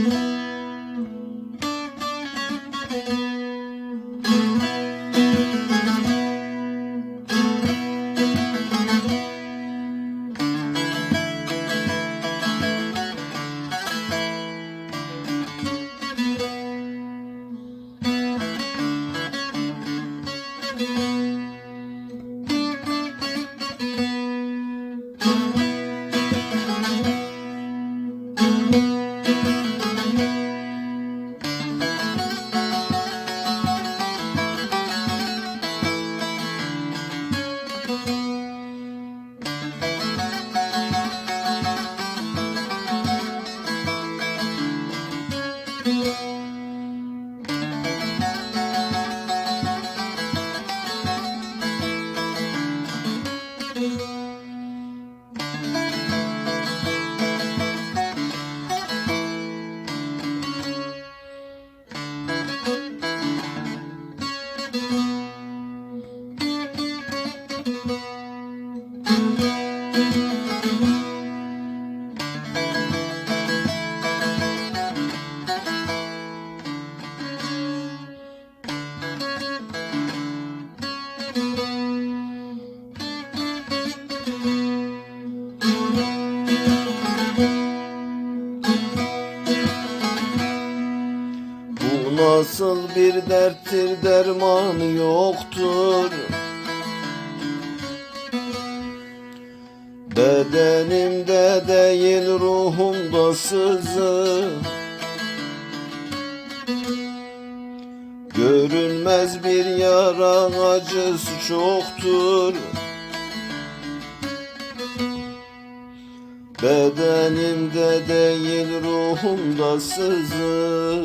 you Derttir derttir dermanı yoktur. Bedenimde değil ruhumda sızı. Görünmez bir yara acısı çoktur. Bedenimde değil ruhumda sızı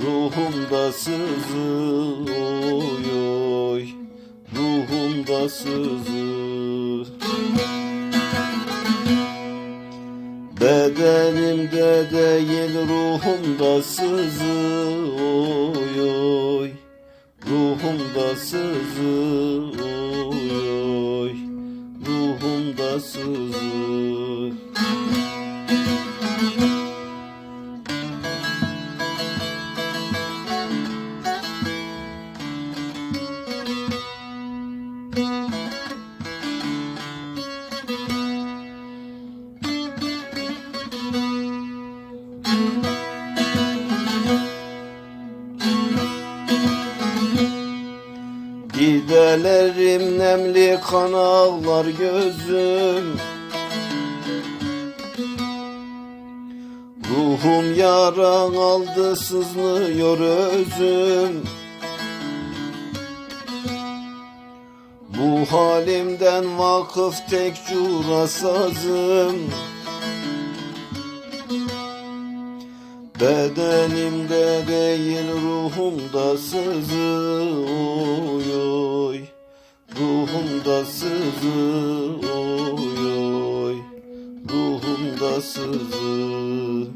Ruhumda sızı oy Ruhumda sızı Bedenimde değil ruhumda sızı oy Ruhumda sızı Ruhumda sızı Nemli kan ağlar gözüm. Ruhum yaran aldı sızlıyor özüm. Bu halimden vakıf tek cura sazım. Bedenimde değil ruhumda sızı. Oy oy Ruhumda sızı oy oy Ruhumda sızı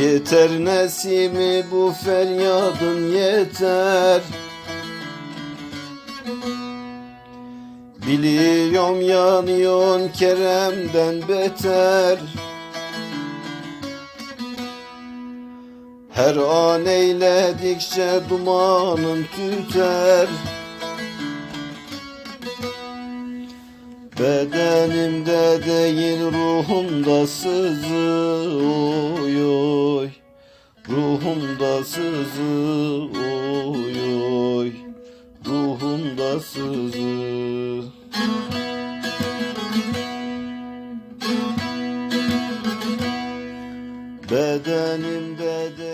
Yeter nesimi bu feryadın yeter. Biliyorum yanıyorsun Kerem'den beter Her an eyledikçe dumanın tüter. Bedenimde değil ruhumda sızı oy. Oy Ruhumda sızı oy oy Ruhumda sızı. Bedenimde de